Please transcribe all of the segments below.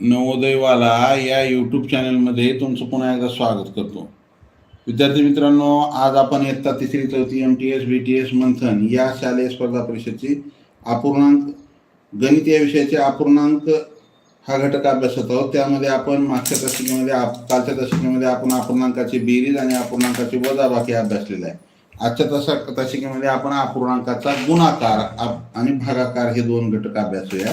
नवोदयवाला या यूट्यूब चॅनलमध्ये तुमचं पुन्हा एकदा स्वागत करतो. विद्यार्थी मित्रांनो आज आपण इयत्ता तिसरी चौथी M T S B T S Manthan या शालेय स्पर्धा परीक्षेची अपूर्णांक गणित या विषयाचे अपूर्णांक हा घटक अभ्यासत आहोत. त्यामध्ये आपण मागच्या दशकेमध्ये आप- कालच्या दशकेमध्ये आपण अपूर्णांकाची बेरीज आणि अपूर्णांकाची वजाबाकी अभ्यासलेला आहे. आजच्या तसा तशिकेमध्ये आपण अपूर्णांकाचा गुणाकार आप- आणि भागाकार हे दोन घटक अभ्यासूया.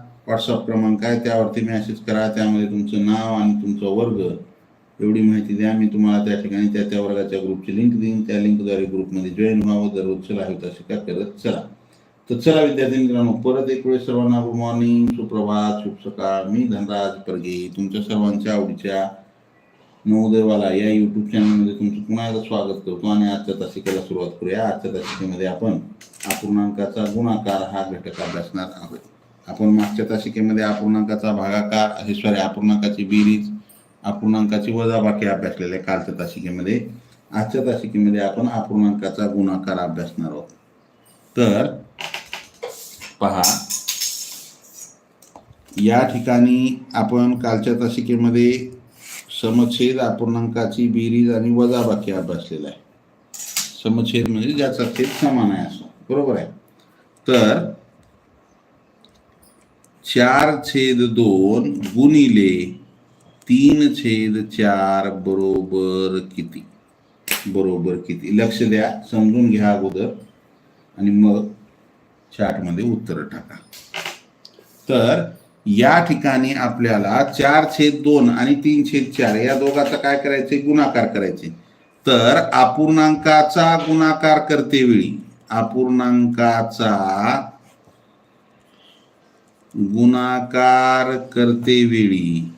व्हॉट्सअप क्रमांक आहे त्यावरती मेसेज करा त्यामध्ये तुमचं नाव आणि तुमचा वर्ग. एवढी माहिती द्या मी तुम्हाला त्या ठिकाणी त्या त्या वर्गाच्या ग्रुपची लिंक देईन. त्या लिंकद्वारे ग्रुपमध्ये जॉईन व्हावं चला आहे तसे का करत चला. तर चला विद्यार्थी मित्रांनो परत एक वेळेस सर्वांना गुड मॉर्निंग सुप्रभात शुभ सकाळ. मी धनराज परगे तुमच्या सर्वांच्या आवडीच्या नवोदयवाला या युट्यूब चॅनलमध्ये तुमचं पुन्हा एकदा स्वागत करतो आणि आजच्या तासिकेला सुरुवात करूया. आजच्या तासिकेमध्ये आपण अपूर्णांकाचा गुणाकार हा घटक अभ्यासणार आहोत. आपण मागच्या तासिकेमध्ये अपूर्णांकाचा भागाकार हे सॉरी अपूर्णांकाची बेरीज अपूर्णांकाची वजाबाकी अभ्यासलेले आहे कालच्या तासिकेमध्ये. आजच्या तासिकेमध्ये आपण अपूर्णांकाचा गुणाकार अभ्यासणार आहोत. तर पहा. या ठिकाणी आपण कालच्या तासिकेमध्ये समच्छेद अपूर्णांकाची बेरीज आणि वजाबाकी अभ्यासलेला आहे. समच्छेद म्हणजे ज्याचा छेद समान आहे असं. बरोबर आहे? तर चार छेद दोन गुणिले तीन छेद चार बरोबर किती? बरोबर किती? लक्ष द्या समजून घ्या अगोदर. आणि मग चार्टमध्ये उत्तर टाका. तर या ठिकाणी आपल्याला चार छेद दोन आणि तीन छेद चार या दोघाचा काय करायचे गुणाकार करायचे तर अपूर्णांकाचा गुणाकार करते वेळी. अपूर्णांकाचा गुणाकार करते वेळी.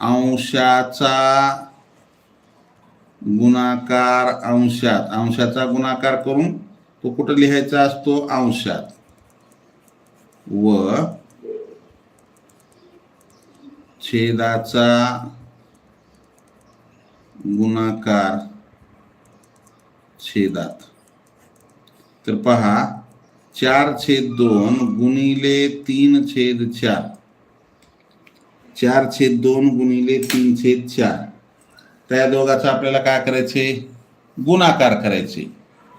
अंशाचा गुणाकार अंशात. अंशाचा गुणाकार करून तो कुठं लिहायचा असतो? अंशात. व छेदाचा गुणाकार छेदात. तर पहा चार छेद दोन गुणिले तीन छेद चार. चार छेद दोन गुणिले तीन छेद चार. त्या दोघाचा आपल्याला काय करायचे? गुणाकार करायचे.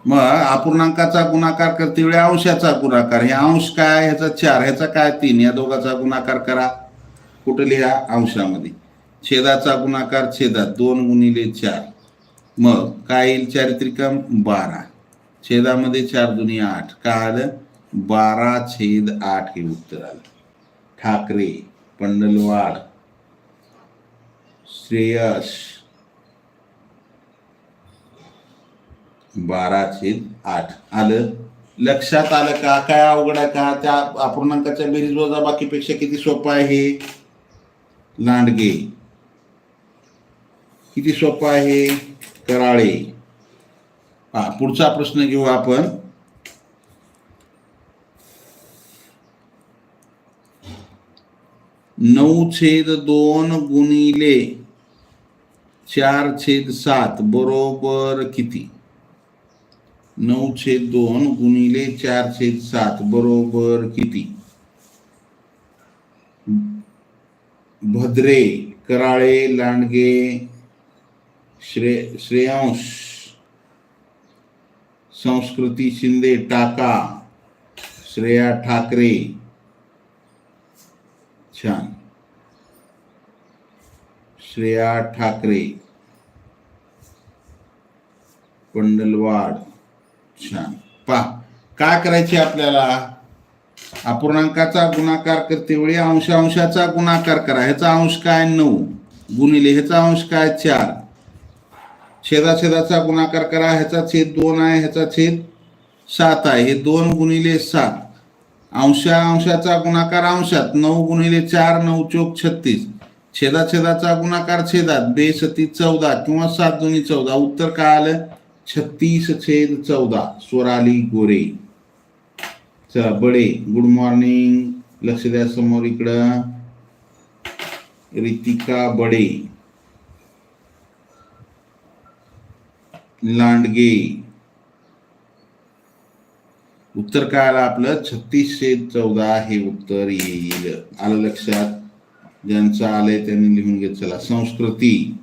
मग अपूर्णांकाचा गुणाकार करते वेळी अंशाचा गुणाकार. हे अंश काय? ह्याचा चार ह्याचा काय? तीन. या दोघाचा गुणाकार करा. कुठं लिहा? अंशामध्ये. छेदाचा गुणाकार छेदात. दोन गुणिले चार. मग काय येईल? चारित्रिकम बारा. छेदामध्ये चार दुनी आठ. काय आलं बारा छेद आठ हे उत्तर आलं. ठाकरे पंडलवाड श्रेयस बारा छेद आठ. आलं. लक्षात आलं का? काय अवघड आहे का? त्या अपूर्णांकाच्या बेरीज वजा बाकीपेक्षा किती सोपं आहे? लांडगे. किती सोपं आहे? कराळे. हा, पुढचा प्रश्न घेऊ आपण. नऊ छेद दोन गुणिले चार छेद सात, बरोबर किती? नऊ छेद दोन गुणिले चार छेद सात, बरोबर किती? भद्रे, कराळे, लांडगे, श्रे, श्रेयांश संस्कृती शिंदे टाका श्रेया ठाकरे. छान. श्रेया ठाकरे. पंडलवाड. छान. पा काय करायचे आपल्याला? अपूर्णांकाचा गुणाकार करते वेळी अंश अंशाचा गुणाकार करा. ह्याचा अंश काय? नऊ. गुणिले ह्याचा अंश काय? चार. छेदाछेदाचा गुणाकार करा ह्याचा छेद दोन आहे ह्याचा छेद सात आहे. हे दोन गुणिले सात. अंशा अंशाचा गुणाकार अंशात नऊ गुणिले चार नऊ चोक छत्तीस. छेदा छेदाचा गुणाकार छेदात बेसती चौदा किंवा सात दोन्ही चौदा. उत्तर काय आलं? छत्तीस छेद चौदा. स्वराली गोरे. चला बडे गुड मॉर्निंग. लक्ष द्या समोर इकडं. रितिका बडे. लांडगे. उत्तर काय आलं आपलं छत्तीसशे चौदा हे उत्तर येईल. आलं लक्षात? ज्यांचं आलंय त्यांनी लिहून घेत चला. संस्कृती.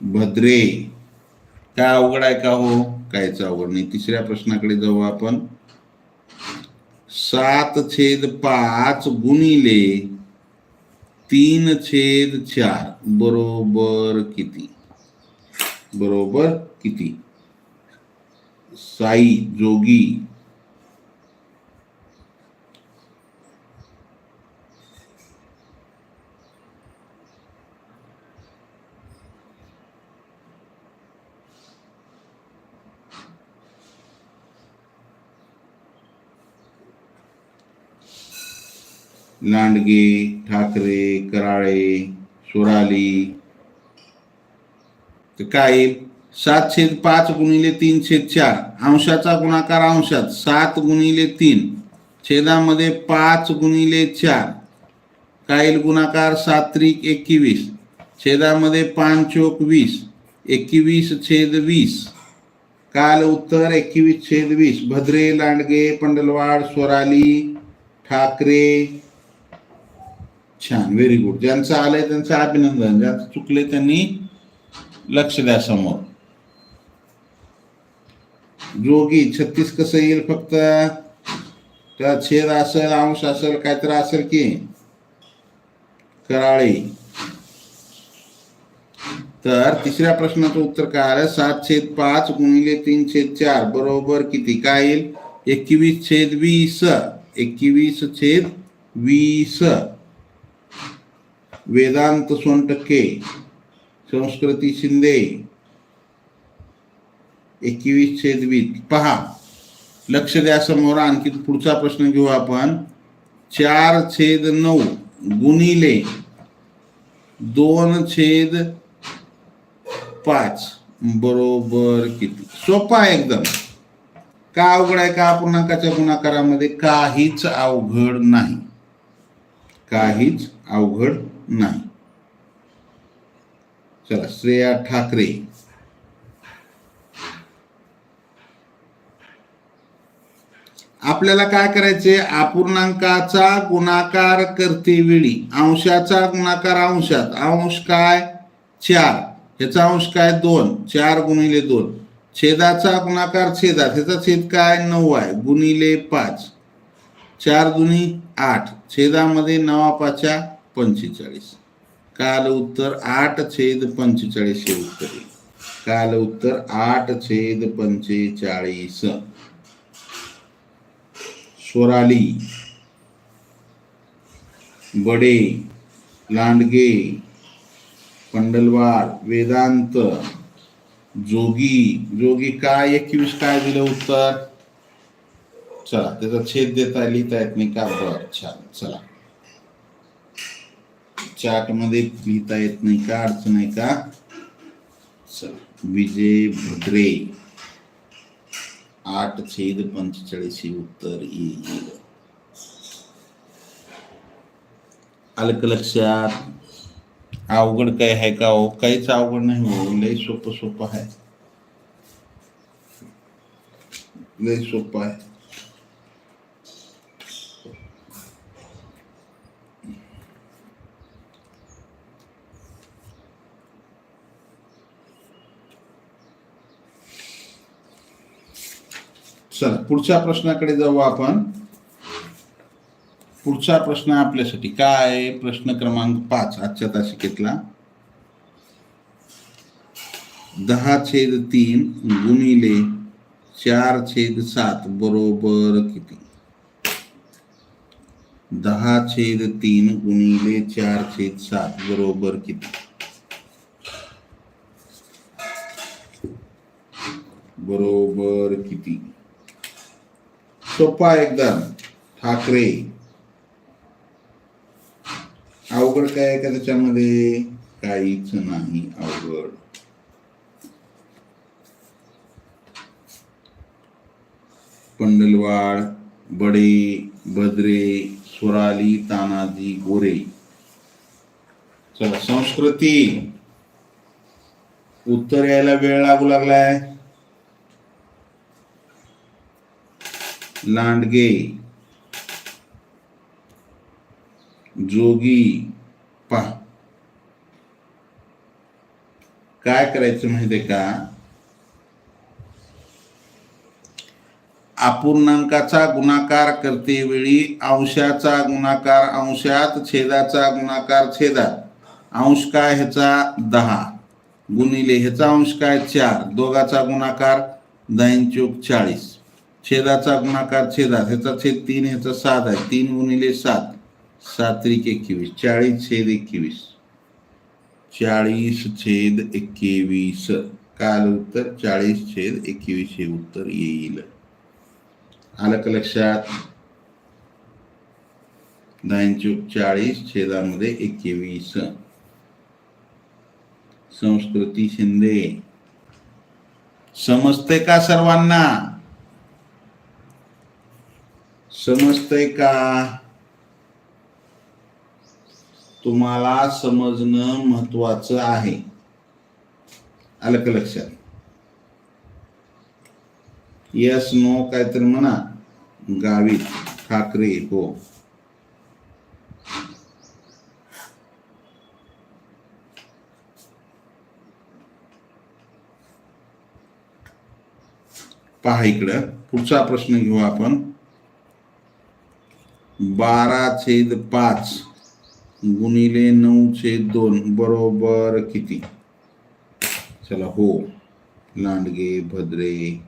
भद्रे. काय अवघड आहे का हो? कायच अवघड नाही. तिसऱ्या प्रश्नाकडे जाऊ आपण. सात छेद पाच गुणिले तीन छेद चार. बरोबर किती? बरोबर किती? साई जोगी. लांडगे ठाकरे कराळे सोराली. तर काय येईल सात छेद पाच गुणिले तीन छेद चार अंशाचा गुणाकार अंशात सात गुणिले तीन छेदामध्ये पाच गुणिले चार. काय येईल गुणाकार सात त्रिक एकवीस छेदामध्ये पाच चोक वीस एकवीस छेद वीस. काल उत्तर एकवीस छेद वीस. भद्रे लांडगे पंडलवाड स्वराली ठाकरे. छान व्हेरी गुड ज्यांचं आलंय त्यांचं अभिनंदन. ज्यांचं चुकले त्यांनी लक्ष द्या समोर. जोगी छत्तीस कसं येईल फक्त? त्या छेद असेल अंश असेल काहीतरी असेल की? कराळे. तर तिसऱ्या प्रश्नाचं उत्तर काय आलं? सात छेद पाच गुणिले तीन छेद चार बरोबर किती? काय येईल? एकवीस छेद वीस एकवीस छेद वीस. वेदांत सोन टक्के. संस्कृती शिंदे. एकवीस छेदवीस पहा लक्ष द्या समोर आणखी पुढचा प्रश्न घेऊ आपण. चार छेद नऊ गुणिले दोन छेद पाच. बरोबर किती? सोपा आहे एकदम. का अवघड आहे? का पूर्णांकाच्या गुणाकारामध्ये काहीच अवघड नाही. काहीच अवघड नाही. चला श्रेया ठाकरे. आपल्याला काय करायचे अपूर्णांकाचा गुणाकार करते वेळी. अंशाचा गुणाकार अंशात. अंश काय? चार. ह्याचा अंश काय? दोन. चार गुणिले दोन. छेदाचा गुणाकार छेदात. ह्याचा छेद काय? नऊ आहे. गुणिले पाच. चार दुनी आठ. छेदामध्ये नवा पाचा पंचेचाळीस. काल उत्तर आठ छेद पंचेचाळीस हे उत्तर. काल उत्तर आठ छेद पंचेचाळीस. स्वराली बडे. लांडगे. पंडलवार. वेदांत. जोगी. जोगी काय? एकवीस काय दिलं उत्तर? चला त्याचा छेद देता लिहिता येत नाही का? बर छान. चला. चार्टमध्ये लिहिता येत नाही का? अडचण आहे का? चला विजय भद्रे आठ छेद पंचेचाळीस उत्तर येईल आलं का लक्षात. अवघड काय आहे का हो? काहीच अवघड नाही हो. लय सोपं सोपं आहे. लय सोपं आहे. चला पुढच्या प्रश्नाकडे जाऊ आपण. पुढचा प्रश्न आपल्यासाठी काय? प्रश्न क्रमांक पाच आजच्या तासिकेतला. दहा छेद तीन गुणिले चार छेद सात बरोबर किती? दहा छेद तीन गुणिले चार छेद सात बरोबर किती? बरोबर किती? सोपा एकदम. ठाकरे. अवघड काय आहे का त्याच्यामध्ये? काहीच नाही अवघड. पंडलवाड बडे भद्रे स्वराली तानाजी गोरे. चला संस्कृती. उत्तर यायला वेळ लागू लागलाय. लांडगे जोगी पहा काय करायचं माहितीये का? अपूर्णांकाचा गुणाकार करते वेळी अंशाचा गुणाकार अंशात छेदाचा गुणाकार छेदात. अंश काय ह्याचा? दहा. गुणिले ह्याचा अंश काय? चार. दोघाचा गुणाकार दाइन चोक चाळीस. छेदाचा गुणाकार छेदात ह्याचा छेद तीन ह्याचा सात आहे. तीन गुणिले सात सात्रिक एकवीस चाळीस छेद एकवीस. चाळीस छेद एकवीस काल उत्तर चाळीस छेद एकवीस हे उत्तर येईल. आलं का लक्षात? चोक चाळीस छेदामध्ये एकवीस. संस्कृती शिंदे. समजते का सर्वांना? समजतंय का? तुम्हाला समजणं महत्वाचं आहे. आलं का लक्षात? यस नो काहीतरी म्हणा. गावित ठाकरे हो. पहा इकडं. पुढचा प्रश्न घेऊ आपण. बारा छेद पाच गुणिले नऊ छेद दोन बरोबर किती? चला हो. Landge Bhadre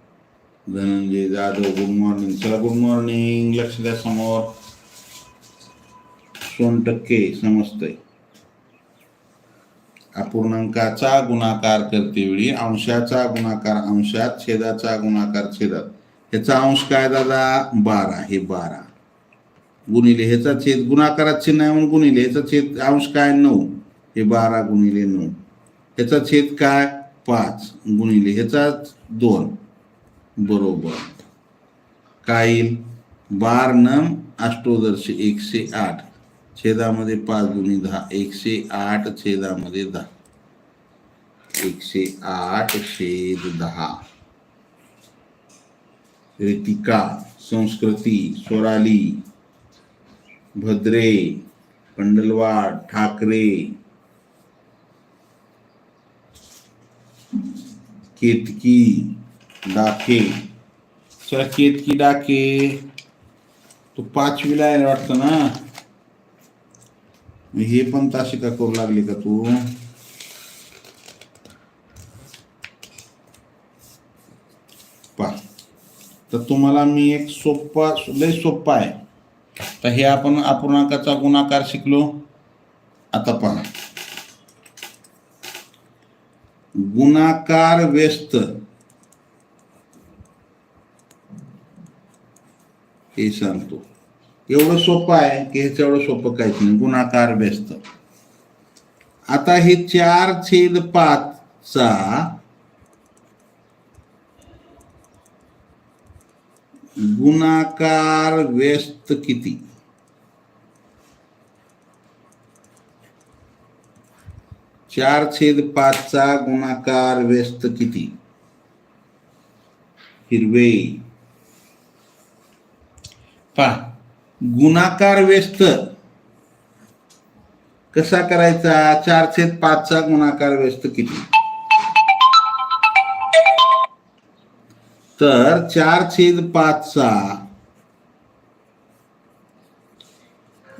Dhananjay Jadhav good morning. चला गुड मॉर्निंग. लक्ष द्या समोर. सोन टक्के समजतंय. अपूर्णांकाचा गुणाकार करते वेळी अंशाचा गुणाकार अंशात छेदाचा गुणाकार छेदात. ह्याचा अंश काय दादा? बारा. हे बारा. गुणिले ह्याचा छेद चिन्ह आहे गुणिले ह्याचा छेद अंश काय? नऊ. हे बारा गुणिले नऊ. ह्याचा छेद काय? पाच. गुणिले ह्याचा दोन. बरोबर. येईल? बार नम अष्टोदर्श एकशे आठ. छेदामध्ये पाच गुणी दहा. एकशे आठ छेदामध्ये दहा. एकशे आठ छेद दहा. रितिका संस्कृती, स्वराली भद्रे पंडलवाड ठाकरे। केतकी डाके। चला केतकी डाके। तू पाचवीला आहे वाटतं ना? हे पण तासिका करू लागली का तू? पा तर तुम्हाला मी एक सोप्पा, लय सोप्पा आहे. तर हे आपण अपूर्णांकाचा गुणाकार शिकलो. आता पहा. गुणाकार व्यस्त. हे सांगतो. एवढं सोपं आहे की ह्याचं एवढं सोपं काहीच नाही. गुणाकार व्यस्त. आता हे चार छेद पाचचा गुणाकार व्यस्त किती? चार छेद पाचचा गुणाकार व्यस्त किती? हिरवे. पा गुणाकार व्यस्त. कसा करायचा? चार छेद पाचचा गुणाकार व्यस्त किती? तर चार छेद पाचचा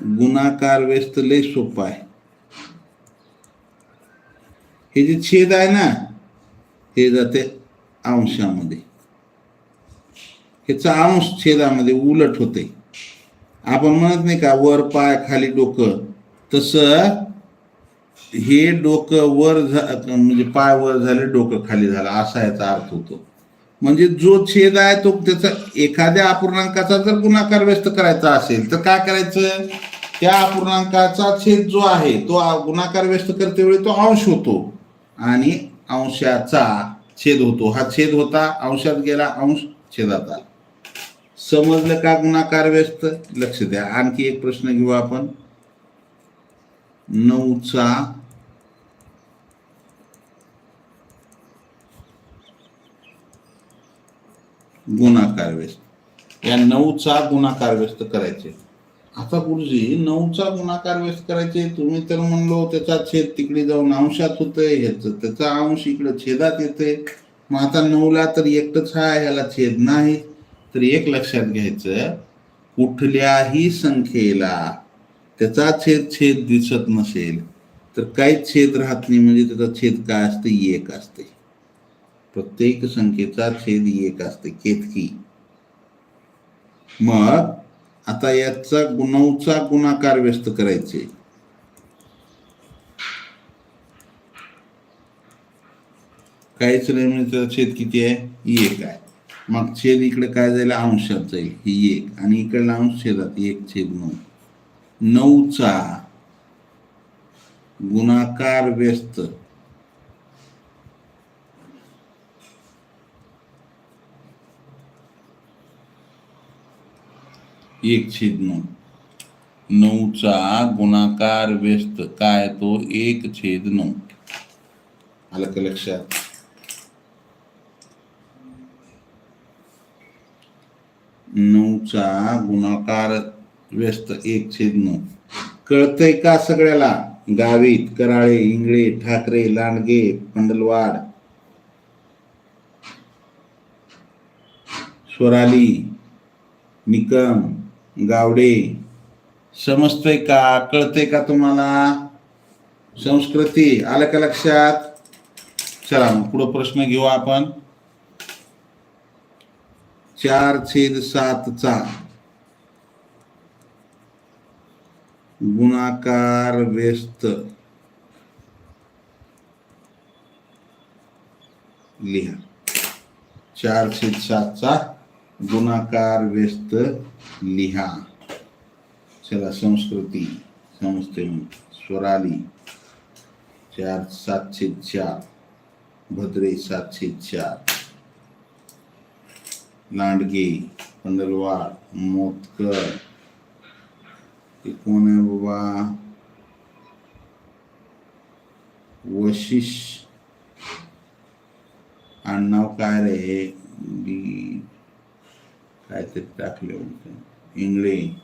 गुणाकार व्यस्त लय सोपा आहे. हे जे छेद आहे ना हे जाते अंशामध्ये. ह्याचा अंश छेदामध्ये उलट होते. आपण म्हणत नाही का वर पाय खाली डोकं. तसं हे डोकं वर झा म्हणजे पाय वर झाले डोकं खाली झालं. असा याचा अर्थ होतो. म्हणजे जो छेद आहे तो त्याचा एखाद्या अपूर्णांकाचा जर गुणाकार व्यस्त करायचा असेल तर काय करायचं? त्या अपूर्णांकाचा छेद जो आहे तो गुणाकार व्यस्त करते वेळी तो अंश होतो. आणि अंशाचा छेद होतो. हा छेद होता अंशात गेला अंश छेदात आला समजलं का गुणाकार व्यस्त? लक्ष द्या. आणखी एक प्रश्न घेऊ आपण. नऊचा गुणाकार व्यस्त. या नऊचा गुणाकार व्यस्त करायचे. आता गुरुजी नऊचा गुणाकार व्यस्त करायचे. तुम्ही तर म्हणलो त्याचा छेद तिकडे जाऊन अंशात होतंय ह्याच त्याचा अंश इकडे छेदात येते मग आता नऊला तर एकटंच हा ह्याला छेद नाही. तर एक लक्षात घ्यायचं कुठल्याही संख्येला त्याचा छेद छेद दिसत नसेल तर काहीच छेद राहत नाही. म्हणजे त्याचा छेद काय असते? एक असते. प्रत्येक संख्येचा छेद एक असते केतकी मग आता याचा नऊचा गुणाकार व्यस्त करायचे. काहीच नाही म्हणजे छेद किती आहे? एक आहे. मग छेद इकडे काय जाईल? अंशात जाईल. ही एक. आणि इकडला अंश छेदात. एक छेद नऊ. नऊचा गुणाकार व्यस्त. एक छेद नऊ नऊचा गुणाकार व्यस्त काय तो एक छेद नऊ. आलं का लक्षात? नऊचा गुणाकार व्यस्त एक छेद नऊ. कळतंय का सगळ्याला? गावित कराळे इंगळे ठाकरे लांडगे पंडलवाड. स्वराली निकम गावडे समजतोय का कळतंय का तुम्हाला? संस्कृती आलं का लक्षात? चला मग पुढं प्रश्न घेऊ आपण. चार छेद सातचा गुणाकार व्यस्त. लिहा. चार छेद सातचा गुणाकार व्यस्त लिहा। चला, संस्कृती, समजते मग स्वराली, चार, सातशे चार. भद्रे, सातशे चार. लांडगे पंडलवाड मोतकर. ते कोण आहे बाबा? वशिष आडनाव काय रे? काहीतरी टाकले होते. इंगळे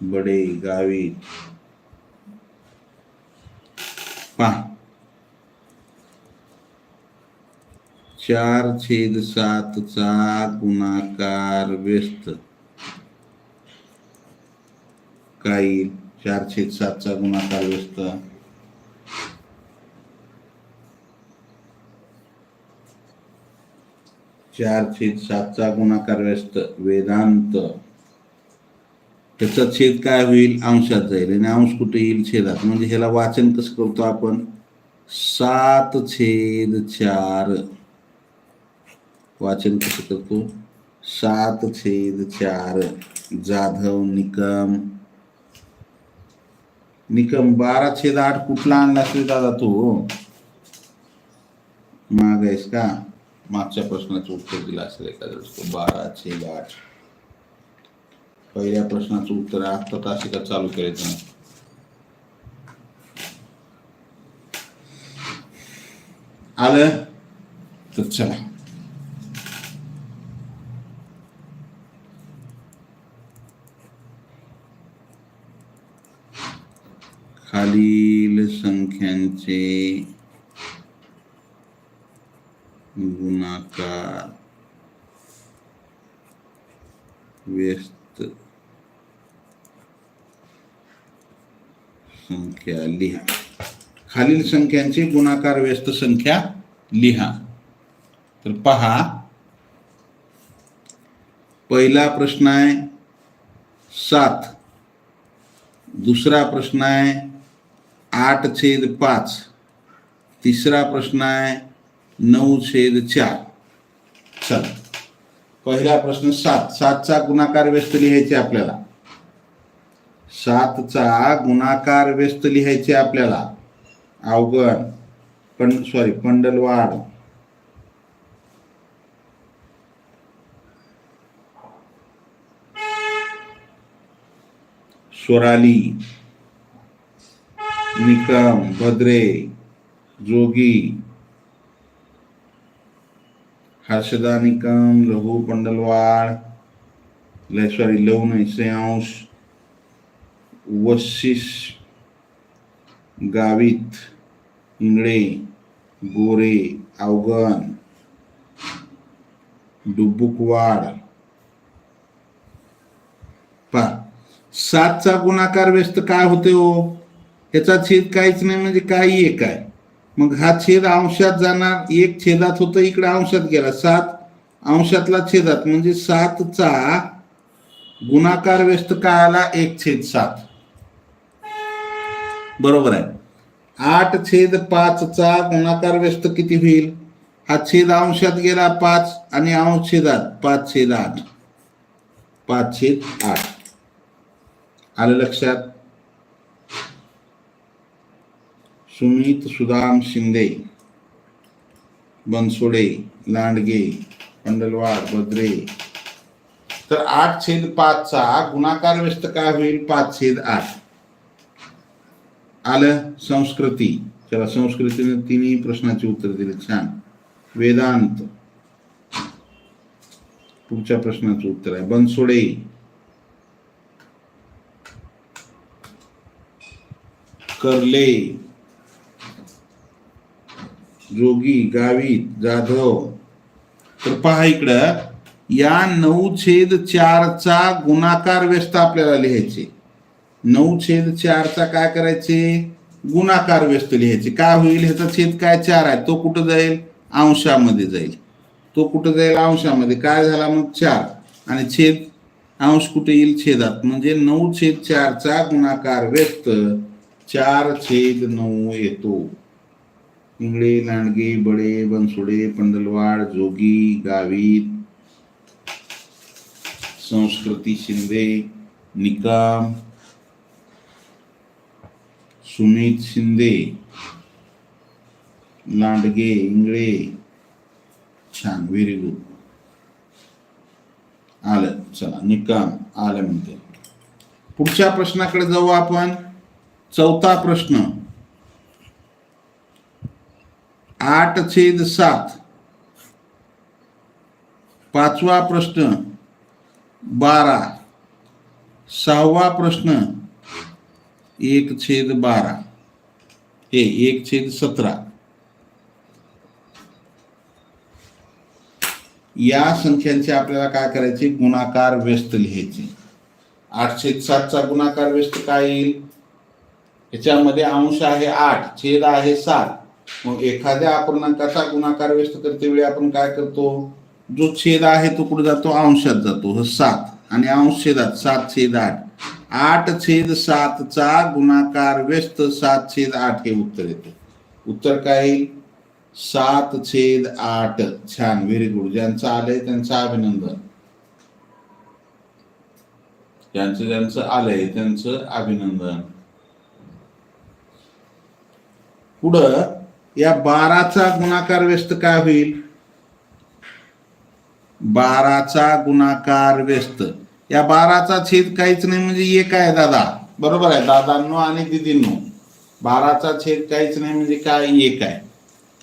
बडे गावी. पहा. चार छेद सातचा गुणाकार व्यस्त. काही चार छेद सातचा गुणाकार व्यस्त. चार छेद सातचा गुणाकार व्यस्त वेदांत. त्याचा छेद काय होईल? अंशात जाईल. आणि अंश कुठे येईल? छेदात. म्हणजे ह्याला वाचन कसं करतो आपण? सात छेद चार. वाचन कसं करतो? सात छेद चार. जाधव निकम. निकम बारा छेद आठ कुठला आणला रे दादा तू? माग आहेस का? मागच्या प्रश्नाचं उत्तर दिलं असेल एखाद्या वेळेस बारा छेद आठ. पहिल्या प्रश्नाचं उत्तर आता तासिका चालू करायचं नाही आलं? तर चला. खालील संख्यांचे गुणाकार व्यस्त संख्या लिहा. खालील संख्यांची गुणाकार व्यस्त संख्या लिहा. तर पहा. पहिला प्रश्न आहे, सात. दुसरा प्रश्न आहे, आठ छेद पाच. तिसरा प्रश्न आहे नऊ छेद चार. चला. पहिला प्रश्न सात. सातचा गुणाकार व्यस्त लिहायचे आपल्याला. सातचा गुणाकार व्यस्त लिहायचे आपल्याला. अवगण पण सॉरी पंडलवाड. स्वराली. निकम भद्रे जोगी. हर्षदा निकम लघु पंडलवाड ल- सॉरी लवण श्रेयांश वशिष गावित इंगळे गोरे अवगण डुबुकवाड पा सातचा गुणाकार व्यस्त काय होते हो? याचा छेद काहीच नाही म्हणजे काही आहे. काय मग हा छेद अंशात जाणार एक छेदात होतं इकडे अंशात गेला. सात अंशातला छेदात म्हणजे सातचा गुणाकार व्यस्त काय आला एक छेद सात. बरोबर आहे. आठ छेद पाचचा गुणाकार व्यस्त किती होईल? हा छेद अंशात गेला पाच आणि अंश छेदात पाच छेद आठ. पाच छेद आठ. आलं लक्षात? सुमित सुदाम शिंदे बनसोडे लांडगे पंडलवाड बद्रे तर आठ छेद पाचचा गुणाकार व्यस्त काय होईल? पाच छेद आठ. आलं संस्कृती. चला संस्कृतीने तिन्ही प्रश्नाची उत्तर दिली. छान. वेदांत. पुढच्या प्रश्नाचं उत्तर आहे. बनसोडे. करले. जोगी गावित जाधव. तर पहा इकडं या नऊ छेद चारचा गुणाकार व्यस्त आपल्याला लिहायचे. नऊ छेद चारचा काय करायचे? गुणाकार व्यस्त लिहायचे. काय होईल? ह्याचा छेद काय? चार आहे. तो कुठं जाईल? अंशामध्ये जाईल. तो कुठं जाईल? अंशामध्ये. काय झाला मग? चार. आणि छेद अंश कुठे येईल? छेदात. म्हणजे नऊ छेद चारचा गुणाकार व्यस्त चार छेद नऊ येतो. इंगळे लांडगे बडे बनसोडे पंडलवाड जोगी गावित संस्कृती शिंदे निकाम सुमित शिंदे लांडगे इंगळे छान व्हेरी गुड आलं चला निकाम आलं म्हणते. पुढच्या प्रश्नाकडे जाऊ आपण. चौथा प्रश्न. आठ छेद सात. पाचवा प्रश्न बारा. सहावा प्रश्न एक छेद बारा. हे एक छेद सतरा. या संख्यांचे आपल्याला काय करायचे? गुणाकार व्यस्त लिहायचे. आठ छेद सातचा गुणाकार व्यस्त काय येईल? याच्यामध्ये अंश आहे आठ छेद आहे सात. मग एखाद्या अपूर्णांकाचा गुणाकार व्यस्त करते वेळी आपण काय करतो? जो छेद आहे तो कुठे जातो? अंशात जातो. सात. आणि अंश छेदात सात छेद आठ. आठ छेद सातचा गुणाकार व्यस्त सात छेद आठ हे उत्तर येते. उत्तर काय सात छेद आठ. छान. व्हेरी गुड ज्यांचं आलंय त्यांचं अभिनंदन. ज्यांचं ज्यांचं आलंय त्यांचं अभिनंदन. पुढं या बाराचा गुणाकार व्यस्त काय होईल? बाराचा गुणाकार व्यस्त. या बाराचा छेद काहीच नाही म्हणजे एक आहे दादा. बरोबर आहे दादांनो आणि दिदींनो. बाराचा छेद काहीच नाही म्हणजे काय? एक आहे.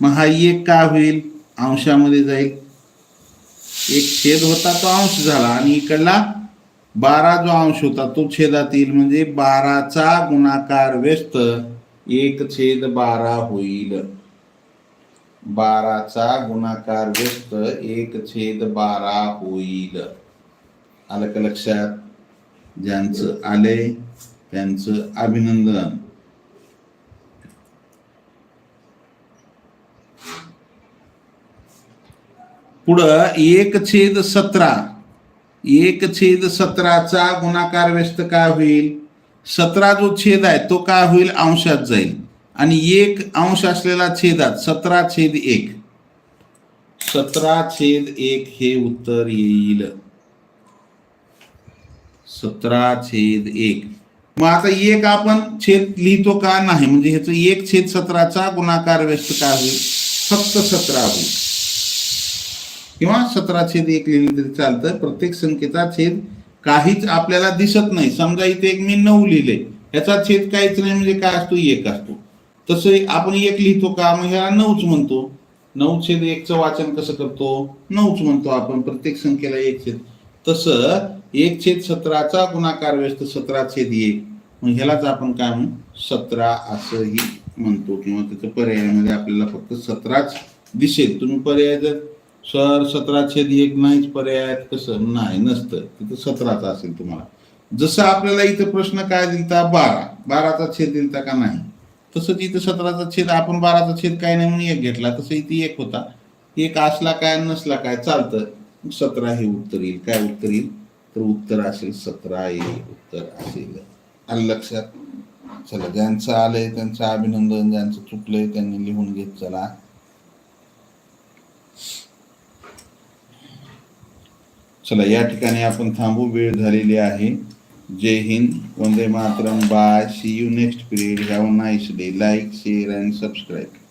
मग हा एक काय होईल? अंशामध्ये जाईल. एक छेद होता तो अंश झाला आणि इकडला बारा जो अंश होता तो छेदात येईल म्हणजे बाराचा गुणाकार व्यस्त. एक छेद बारा होईल. बाराचा गुणाकार व्यस्त एक छेद बारा होईल. आलं का लक्षात? ज्यांचं आले त्यांचं अभिनंदन. पुढं एक छेद सतरा. एक छेद सतराचा गुणाकार व्यस्त काय होईल? सतरा जो छेद आहे तो काय होईल? अंशात जाईल. आणि एक अंश असलेला छेदात सतरा छेद एक. सतरा छेद एक हे उत्तर येईल. सतरा छेद एक. मग आता एक आपण छेद लिहितो का नाही? म्हणजे ह्याचं एक छेद सतराचा गुणाकार व्यस्त काय होईल? फक्त सतरा होईल. किंवा सतरा छेद एक लिहिलं तरी चालतं. प्रत्येक संख्येचा छेद काहीच आपल्याला दिसत नाही. समजा इथे एक मी नऊ लिहिले. ह्याचा छेद काहीच नाही म्हणजे काय असतो? एक असतो. तसं आपण एक लिहितो का? मग ह्याला नऊच म्हणतो. नऊ छेद एकचं वाचन कसं करतो? नऊच म्हणतो आपण. प्रत्येक संख्येला एक छेद. तसं एक छेद सतराचा गुणाकार व्यस्त सतरा छेद एक. मग ह्यालाच आपण काय म्हणू सतरा असंही म्हणतो. किंवा त्याच्या पर्यायामध्ये आपल्याला फक्त सतराच दिसेल. तुम्ही पर्याय जर सर सतरा छेद एक नाहीच पर्यायात कसं? नाही नसतं. तिथं सतराचा असेल तुम्हाला. जसं आपल्याला इथं प्रश्न काय दिलता? बारा. बाराचा छेद दिलता का नाही? तसंच इथं सतराचा छेद आपण बाराचा छेद काय नाही म्हणून एक घेतला. तसं इथे एक होता. एक असला काय नसला काय चालतं. सतरा हे उत्तर येईल. काय उत्तर येईल? तर उत्तर असेल सतरा हे उत्तर असेल. आलं लक्षात चला ज्यांचं आलंय त्यांचं अभिनंदन ज्यांचं चुकलंय त्यांनी लिहून घेत चला. चला या ठिकाणी आपण थांबू. वेळ झालेली आहे. जय हिंद वंदे Mataram bye see you next period have nice day like share and subscribe